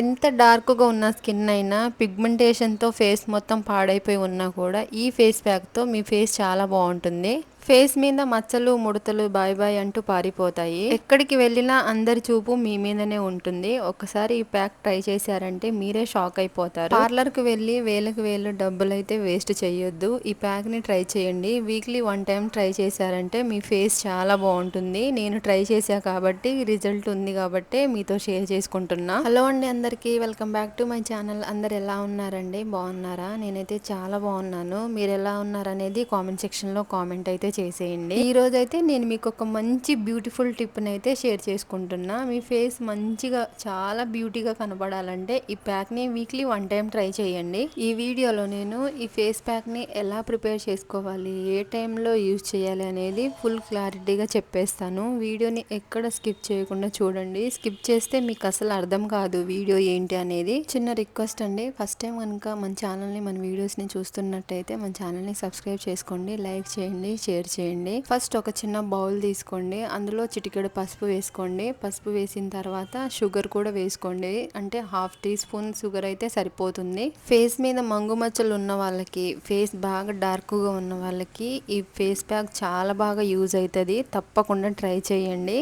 ఎంత డార్క్గా ఉన్న స్కిన్ అయినా పిగ్మెంటేషన్తో ఫేస్ మొత్తం పాడైపోయి ఉన్నా కూడా ఈ ఫేస్ ప్యాక్తో మీ ఫేస్ చాలా బాగుంటుంది. ఫేస్ మీద మచ్చలు ముడతలు బాయ్ బాయ్ అంటూ పారిపోతాయి. ఎక్కడికి వెళ్ళినా అందరి చూపు మీ మీదనే ఉంటుంది. ఒకసారి ఈ ప్యాక్ ట్రై చేశారంటే మీరే షాక్ అయిపోతారు. పార్లర్కి వెళ్ళి వేలకు వేలు డబ్బులు అయితే వేస్ట్ చేయొద్దు ఈ ప్యాక్ని ట్రై చేయండి. వీక్లీ వన్ టైం ట్రై చేశారంటే మీ ఫేస్ చాలా బాగుంటుంది. నేను ట్రై చేశా కాబట్టి రిజల్ట్ ఉంది కాబట్టి మీతో షేర్ చేసుకుంటున్నా. హలో అండి అందరికీ. Welcome back to my channel. అందరు ఎలా ఉన్నారండి? బాగున్నారా? నేనైతే చాలా బాగున్నాను. మీరు ఎలా ఉన్నారనేది కామెంట్ సెక్షన్లో కామెంట్ అయితే చేసేయండి. ఈరోజు అయితే నేను మీకు ఒక మంచి బ్యూటిఫుల్ టిప్ని అయితే షేర్ చేసుకుంటున్నా. మీ ఫేస్ మంచిగా చాలా బ్యూటీగా కనబడాలంటే ఈ ప్యాక్ని వీక్లీ వన్ టైం ట్రై చేయండి. ఈ వీడియోలో నేను ఈ ఫేస్ ప్యాక్ని ఎలా ప్రిపేర్ చేసుకోవాలి ఏ టైంలో యూజ్ చేయాలి అనేది ఫుల్ క్లారిటీగా చెప్పేస్తాను. వీడియోని ఎక్కడ స్కిప్ చేయకుండా చూడండి. స్కిప్ చేస్తే మీకు అసలు అర్థం కాదు వీడియో ఏంటి అనేది. చిన్న రిక్వెస్ట్ అండి. ఫస్ట్ టైం కనుక మన ఛానల్ని మన వీడియోస్ని చూస్తున్నట్టయితే మన ఛానల్ని సబ్స్క్రైబ్ చేసుకోండి. లైక్ చేయండి షేర్ ప్రిపేర్ చేయండి. ఫస్ట్ ఒక చిన్న బౌల్ తీసుకోండి. అందులో చిటికెడు పసుపు వేసుకోండి. పసుపు వేసిన తర్వాత షుగర్ కూడా వేసుకోండి. అంటే హాఫ్ టీ స్పూన్ షుగర్ అయితే సరిపోతుంది. ఫేస్ మీద మంగు మచ్చలు ఉన్న వాళ్ళకి ఫేస్ బాగా డార్క్గా ఉన్న వాళ్ళకి ఈ ఫేస్ ప్యాక్ చాలా బాగా యూజ్ అవుతుంది తప్పకుండా ట్రై చేయండి.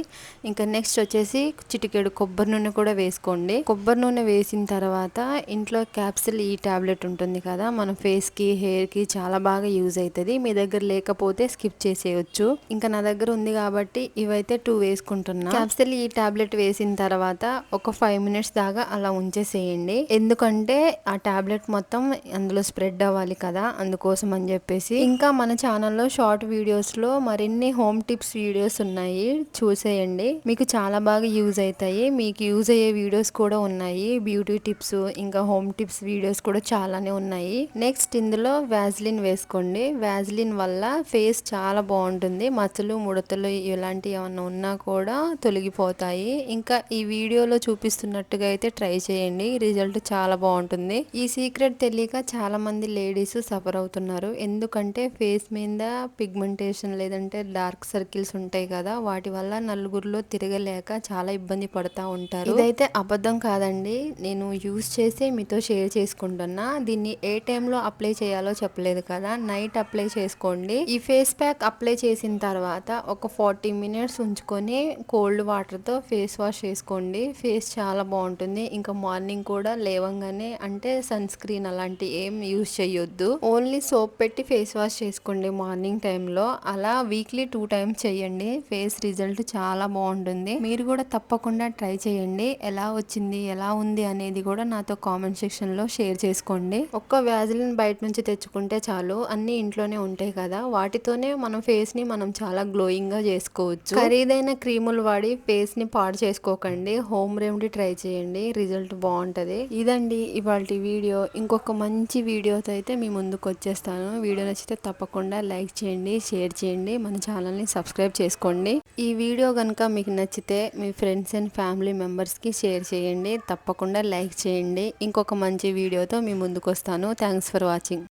ఇంకా నెక్స్ట్ వచ్చేసి చిటికెడు కొబ్బరి నూనె కూడా వేసుకోండి. కొబ్బరి నూనె వేసిన తర్వాత ఇంట్లో క్యాప్సిల్ ఈ టాబ్లెట్ ఉంటుంది కదా మన ఫేస్కి హెయిర్కి చాలా బాగా యూజ్ అవుతుంది మీ దగ్గర లేకపోతే స్కిప్ స్కిప్ చేసేయచ్చు. ఇంకా నా దగ్గర ఉంది కాబట్టి ఇవైతే టూ వేసుకుంటున్నా. క్యాప్సిల్ ఈ టాబ్లెట్ వేసిన తర్వాత ఒక ఫైవ్ మినిట్స్ దాకా అలా ఉంచేసేయండి. ఎందుకంటే ఆ టాబ్లెట్ మొత్తం అందులో స్ప్రెడ్ అవ్వాలి కదా అందుకోసం అని చెప్పేసి. ఇంకా మన ఛానల్లో షార్ట్ వీడియోస్లో మరిన్ని హోమ్ టిప్స్ వీడియోస్ ఉన్నాయి. చూసేయండి. మీకు చాలా బాగా యూజ్ అవుతాయి మీకు యూజ్ అయ్యే వీడియోస్ కూడా ఉన్నాయి. బ్యూటీ టిప్స్ ఇంకా హోమ్ టిప్స్ వీడియోస్ కూడా చాలానే ఉన్నాయి. నెక్స్ట్ ఇందులో వ్యాజ్లిన్ వేసుకోండి. వ్యాజ్లిన్ వల్ల ఫేస్ చాలా చాలా బాగుంటుంది. మచ్చలు ముడతలు ఇలాంటివి ఏమన్నా ఉన్నా కూడా తొలగిపోతాయి. ఇంకా ఈ వీడియోలో చూపిస్తున్నట్టుగా అయితే ట్రై చేయండి. రిజల్ట్ చాలా బాగుంటుంది. ఈ సీక్రెట్ తెలియక చాలా మంది లేడీస్ సఫర్ అవుతున్నారు. ఎందుకంటే ఫేస్ మీద పిగ్మెంటేషన్ లేదంటే డార్క్ సర్కిల్స్ ఉంటాయి కదా వాటి వల్ల నలుగురిలో తిరగలేక చాలా ఇబ్బంది పడుతూ ఉంటారు. ఇదైతే అబద్ధం కాదండి. నేను యూస్ చేసి మీతో షేర్ చేసుకుంటున్నా. దీన్ని ఏ టైంలో అప్లై చేయాలో చెప్పలేదు కదా నైట్ అప్లై చేసుకోండి. ఈ ఫేస్ ప్యాక్ అప్లై చేసిన తర్వాత ఒక ఫార్టీ మినిట్స్ ఉంచుకొని కోల్డ్ వాటర్తో ఫేస్ వాష్ చేసుకోండి. ఫేస్ చాలా బాగుంటుంది. ఇంకా మార్నింగ్ కూడా లేవంగానే అంటే సన్ స్క్రీన్ అలాంటి ఏం యూజ్ చేయొద్దు. ఓన్లీ సోప్ పెట్టి ఫేస్ వాష్ చేసుకోండి మార్నింగ్ టైంలో అలా వీక్లీ టూ టైమ్స్ చేయండి. ఫేస్ రిజల్ట్ చాలా బాగుంటుంది. మీరు కూడా తప్పకుండా ట్రై చేయండి. ఎలా వచ్చింది ఎలా ఉంది అనేది కూడా నాతో కామెంట్ సెక్షన్లో షేర్ చేసుకోండి. ఒక్క వ్యాజిలిన్ బయట నుంచి తెచ్చుకుంటే చాలు. అన్ని ఇంట్లోనే ఉంటాయి కదా. వాటితోనే మనం ఫేస్ని మనం చాలా గ్లోయింగ్గా చేసుకోవచ్చు. ఖరీదైన క్రీములు వాడి ఫేస్ని పాడు చేసుకోకండి. హోమ్ రెమెడీ ట్రై చేయండి. రిజల్ట్ బాగుంటుంది. ఇదండి ఇవాళ వీడియో. ఇంకొక మంచి వీడియోతో అయితే మీ ముందుకు వచ్చేస్తాను. వీడియో నచ్చితే తప్పకుండా లైక్ చేయండి షేర్ చేయండి. మన ఛానల్ని సబ్స్క్రైబ్ చేసుకోండి. ఈ వీడియో కనుక మీకు నచ్చితే మీ ఫ్రెండ్స్ అండ్ ఫ్యామిలీ మెంబర్స్కి షేర్ చేయండి. తప్పకుండా లైక్ చేయండి. ఇంకొక మంచి వీడియోతో మీ ముందుకు వస్తాను. Thanks for watching